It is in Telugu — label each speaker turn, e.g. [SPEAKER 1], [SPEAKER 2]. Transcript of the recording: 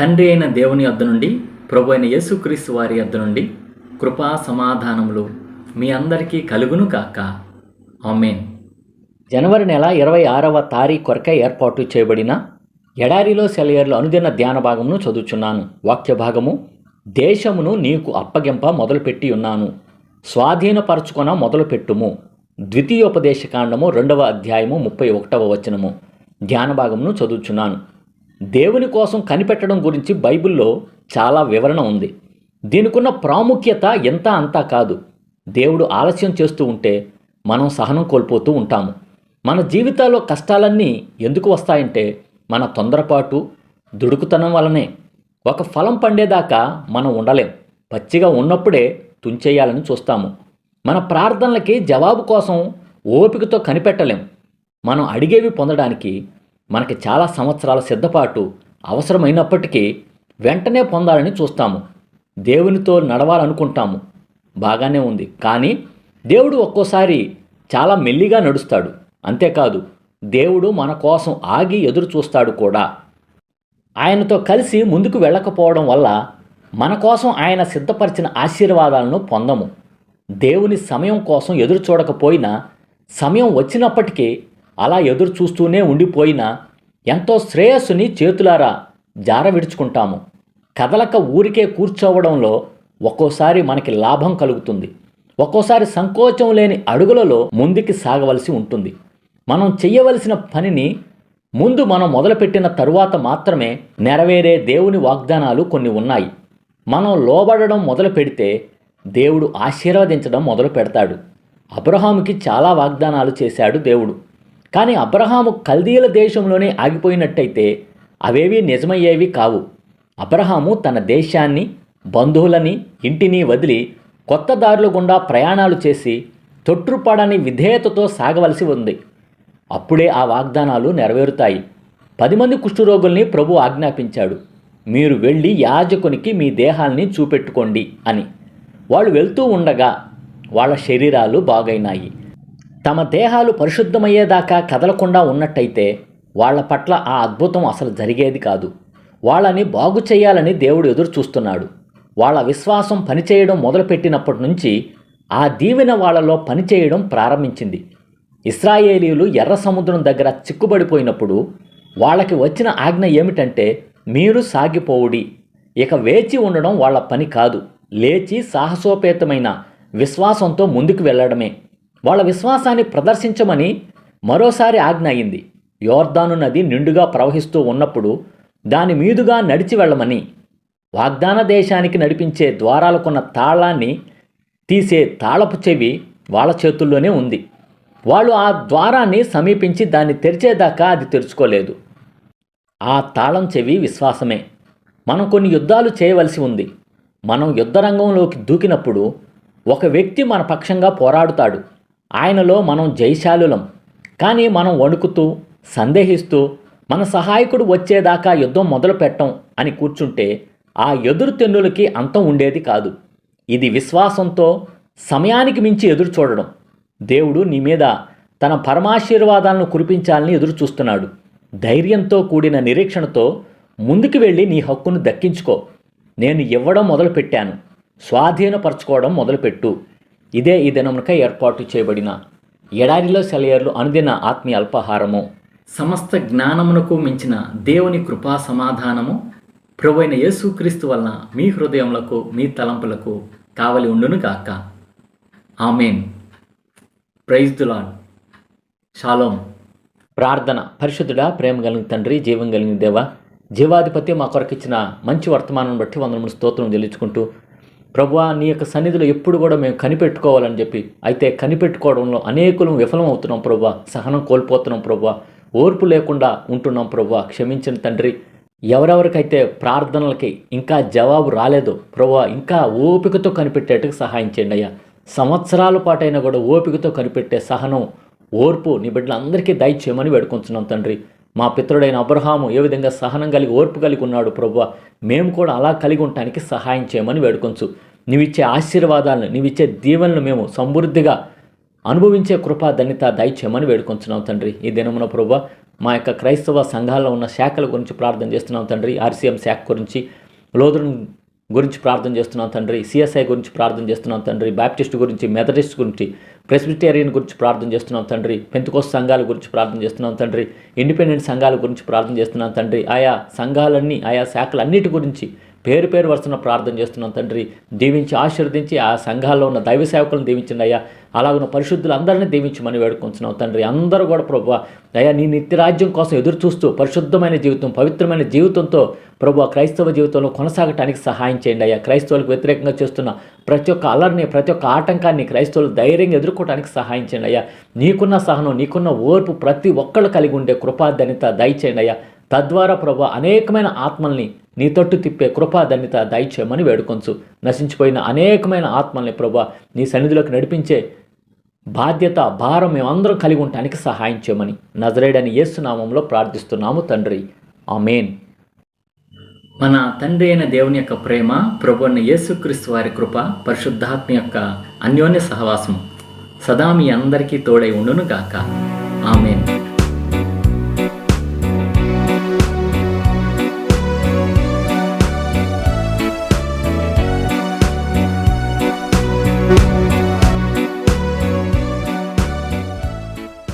[SPEAKER 1] తండ్రి అయిన దేవుని వద్ద నుండి ప్రభు అయిన యేసుక్రీస్తు వారి వద్ద నుండి కృపా సమాధానములు మీ అందరికీ కలుగును కాక ఆమెన్. జనవరి నెల ఇరవై ఆరవ తారీఖు కొరకై ఏర్పాటు చేయబడిన ఎడారిలో సెలయర్లు అనుదిన ధ్యాన భాగమును చదువుచున్నాను. వాక్య భాగము దేశమును నీకు అప్పగింప మొదలుపెట్టి ఉన్నాను. స్వాధీనపరచుకొన మొదలుపెట్టుము. ద్వితీయోపదేశకాండము రెండవ అధ్యాయము ముప్పై ఒకటవ వచనము. ధ్యాన భాగమును చదువుచున్నాను. దేవుని కోసం కనిపెట్టడం గురించి బైబిల్లో చాలా వివరణ ఉంది. దీనికున్న ప్రాముఖ్యత ఎంత అంతా కాదు. దేవుడు ఆలస్యం చేస్తూ ఉంటే మనం సహనం కోల్పోతూ ఉంటాము. మన జీవితాల్లో కష్టాలన్నీ ఎందుకు వస్తాయంటే మన తొందరపాటు దుడుకుతనం వలనే. ఒక ఫలం పండేదాకా మనం ఉండలేం. పచ్చిగా ఉన్నప్పుడే తుంచేయాలని చూస్తాము. మన ప్రార్థనలకి జవాబు కోసం ఓపికతో కనిపెట్టలేం. మనం అడిగేవి పొందడానికి మనకి చాలా సంవత్సరాల సిద్ధపాటు అవసరమైనప్పటికీ వెంటనే పొందాలని చూస్తాము. దేవునితో నడవాలనుకుంటాము. బాగానే ఉంది. కానీ దేవుడు ఒక్కోసారి చాలా మెల్లిగా నడుస్తాడు. అంతేకాదు దేవుడు మన కోసం ఆగి ఎదురు చూస్తాడు కూడా. ఆయనతో కలిసి ముందుకు వెళ్ళకపోవడం వల్ల మన కోసం ఆయన సిద్ధపరిచిన ఆశీర్వాదాలను పొందము. దేవుని సమయం కోసం ఎదురు చూడకపోయినా సమయం వచ్చినప్పటికీ అలా ఎదురు చూస్తూనే ఉండిపోయినా ఎంతో శ్రేయస్సుని చేతులారా జార విడుచుకుంటాము. కదలక ఊరికే కూర్చోవడంలో ఒక్కోసారి మనకి లాభం కలుగుతుంది. ఒక్కోసారి సంకోచం లేని అడుగులలో ముందుకి సాగవలసి ఉంటుంది. మనం చెయ్యవలసిన పనిని ముందు మనం మొదలుపెట్టిన తరువాత మాత్రమే నెరవేరే దేవుని వాగ్దానాలు కొన్ని ఉన్నాయి. మనం లోబడడం మొదలు పెడితే దేవుడు ఆశీర్వదించడం మొదలు పెడతాడు. అబ్రహాముకి చాలా వాగ్దానాలు చేశాడు దేవుడు. కానీ అబ్రహాము కల్దీల దేశంలోనే ఆగిపోయినట్టయితే అవేవి నిజమయ్యేవి కావు. అబ్రహాము తన దేశాన్ని బంధువులని ఇంటిని వదిలి కొత్త దారుల గుండా ప్రయాణాలు చేసి తొట్టుపడని విధేయతతో సాగవలసి ఉంది. అప్పుడే ఆ వాగ్దానాలు నెరవేరుతాయి. పది మంది కుష్ఠరోగుల్ని ప్రభు ఆజ్ఞాపించాడు. మీరు వెళ్ళి యాజకునికి మీ దేహాల్ని చూపెట్టుకోండి అని. వాళ్ళు వెళ్తూ ఉండగా వాళ్ళ శరీరాలు బాగైనాయి. తమ దేహాలు పరిశుద్ధమయ్యేదాకా కదలకుండా ఉన్నట్టయితే వాళ్ళ పట్ల ఆ అద్భుతం అసలు జరిగేది కాదు. వాళ్ళని బాగు చేయాలని దేవుడు ఎదురు చూస్తున్నాడు వాళ్ళ విశ్వాసం పనిచేయడం మొదలుపెట్టినప్పటి నుంచి ఆ దీవెన వాళ్ళలో పనిచేయడం ప్రారంభించింది. ఇస్రాయేలీలు ఎర్ర సముద్రం దగ్గర చిక్కుబడిపోయినప్పుడు వాళ్ళకి వచ్చిన ఆజ్ఞ ఏమిటంటే మీరు సాగిపోవుడి. ఇక వేచి ఉండడం వాళ్ళ పని కాదు. లేచి సాహసోపేతమైన విశ్వాసంతో ముందుకు వెళ్ళడమే. వాళ్ళ విశ్వాసాన్ని ప్రదర్శించమని మరోసారి ఆజ్ఞ అయింది. యోర్దాను నది నిండుగా ప్రవహిస్తూ ఉన్నప్పుడు దాని మీదుగా నడిచి వెళ్ళమని వాగ్దాన దేశానికి నడిపించే ద్వారాలకున్న తాళాన్ని తీసే తాళపు చెవి వాళ్ళ చేతుల్లోనే ఉంది. వాళ్ళు ఆ ద్వారాన్ని సమీపించి దాన్ని తెరిచేదాకా అది తెరుచుకోలేదు. ఆ తాళం చెవి విశ్వాసమే. మనం కొన్ని యుద్ధాలు చేయవలసి ఉంది. మనం యుద్ధరంగంలోకి దూకినప్పుడు ఒక వ్యక్తి మన పక్షంగా పోరాడుతాడు. ఆయనలో మనం జయశాలులం కానీ మనం వణుకుతూ సందేహిస్తూ మన సహాయకుడు వచ్చేదాకా యుద్ధం మొదలు పెట్టం అని కూర్చుంటే ఆ ఎదురు తెన్నులకి అంతం ఉండేది కాదు. ఇది విశ్వాసంతో సమయానికి మించి ఎదురు చూడడం. దేవుడు నీ మీద తన పరమాశీర్వాదాలను కురిపించాలని ఎదురు చూస్తున్నాడు. ధైర్యంతో కూడిన నిరీక్షణతో ముందుకు వెళ్ళి నీ హక్కును దక్కించుకో. నేను ఇవ్వడం మొదలుపెట్టాను. స్వాధీనపరచుకోవడం మొదలుపెట్టు. ఇదే ఈ దినమునక ఏర్పాటు చేయబడిన ఎడారిలో సెలయర్లు అనుదిన ఆత్మీయ అల్పాహారము. సమస్త జ్ఞానమునకు మించిన దేవుని కృపా సమాధానము. ప్రభువైన యేసుక్రీస్తు వలన మీ హృదయములకు మీ తలంపులకు కావలి ఉండును గాక. ఆమెన్. ప్రైజ్ దులాడ్ షాలోం. ప్రార్థన. పరిశుద్ధుడా ప్రేమ కలిగిన తండ్రి జీవం కలిగిన దేవ జీవాధిపతి మా కొరకు ఇచ్చిన మంచి వర్తమానం బట్టి వందనములు స్తోత్రం చెల్లించుకుంటూ ప్రభువా నీ యొక్క సన్నిధిలో ఎప్పుడు కూడా మేము కనిపెట్టుకోవాలని చెప్పి అయితే కనిపెట్టుకోవడంలో అనేకులు విఫలం అవుతున్నాం ప్రభా సహనం కోల్పోతున్నాం ప్రభా ఓర్పు లేకుండా ఉంటున్నాం ప్రభా క్షమించిన తండ్రి. ఎవరెవరికైతే ప్రార్థనలకి ఇంకా జవాబు రాలేదో ప్రభా ఇంకా ఓపికతో కనిపెట్టేట్టుకు సహాయం చేయండి అయ్యా. సంవత్సరాల పాటైనా కూడా ఓపికతో కనిపెట్టే సహనం ఓర్పు నీ బిడ్డలందరికీ దయచేయమని వేడుకుంటున్నాం తండ్రి. మా పితరుడైన అబ్రహాము ఏ విధంగా సహనం కలిగి ఓర్పు కలిగి ఉన్నాడు ప్రభు మేము కూడా అలా కలిగి ఉండటానికి సహాయం చేయమని వేడుకొంచు. నీవిచ్చే ఆశీర్వాదాలను నీవిచ్చే దీవెనలు మేము సమృద్ధిగా అనుభవించే కృపా ధన్యత దయచేయమని వేడుకొంచున్నాం తండ్రి. ఈ దినమున ప్రభు మా యొక్క క్రైస్తవ సంఘాల్లో ఉన్న శాఖల గురించి ప్రార్థన చేస్తున్నాం తండ్రి. ఆర్సీఎం శాఖ గురించి లోదును గురించి ప్రార్థన చేస్తున్నాం తండ్రి సిఎస్ఐ గురించి ప్రార్థన చేస్తున్నాం తండ్రి బ్యాప్టిస్ట్ గురించి మెథడిస్ట్ గురించి ప్రెస్బిటేరియన్ గురించి ప్రార్థన చేస్తున్నాం తండ్రి పెంతుకోస్ సంఘాల గురించి ప్రార్థన చేస్తున్నాం తండ్రి ఇండిపెండెంట్ సంఘాల గురించి ప్రార్థన చేస్తున్నాం తండ్రి. ఆయా సంఘాలన్నీ ఆయా శాఖలన్నిటి గురించి పేరు పేరు వరుసన ప్రార్థన చేస్తున్నాం తండ్రి. దీవించి ఆశీర్వదించి ఆ సంఘాల్లో ఉన్న దైవ సేవకులను దీవించండి అయ్యా. అలాగున్న పరిశుద్ధులందరినీ దీవించమని వేడుకుంటున్నాం తండ్రి. అందరూ కూడా ప్రభు అయ్యా నీ నిత్యరాజ్యం కోసం ఎదురు చూస్తూ పరిశుద్ధమైన జీవితం పవిత్రమైన జీవితంతో ప్రభు క్రైస్తవ జీవితంలో కొనసాగటానికి సహాయం చేయండి అయ్యా. క్రైస్తవులకు వ్యతిరేకంగా చేస్తున్న ప్రతి ఒక్క అలర్ని ప్రతి ఒక్క ఆటంకాన్ని క్రైస్తవులు ధైర్యంగా ఎదుర్కోవడానికి సహాయం చేయండి అయ్యా. నీకున్న సహనం నీకున్న ఓర్పు ప్రతి ఒక్కళ్ళు కలిగి ఉండే కృపాధన్యత దయచేయండి అయ్యా. తద్వారా ప్రభు అనేకమైన ఆత్మల్ని నీ తట్టు తిప్పే కృపాధన్యత దయచేయమని వేడుకొంచు. నశించిపోయిన అనేకమైన ఆత్మల్ని ప్రభు నీ సన్నిధిలోకి నడిపించే బాధ్యత భారం మేమందరం కలిగి ఉండటానికి సహాయం చేయమని నజరేడని యేసునామంలో ప్రార్థిస్తున్నాము తండ్రి. ఆమెన్. మన తండ్రి అయిన దేవుని యొక్క ప్రేమ ప్రభు అయిన యేసుక్రీస్తు వారి కృప పరిశుద్ధాత్మ యొక్క అన్యోన్య సహవాసం సదా మీ అందరికీ తోడై ఉండును గాక ఆమెన్.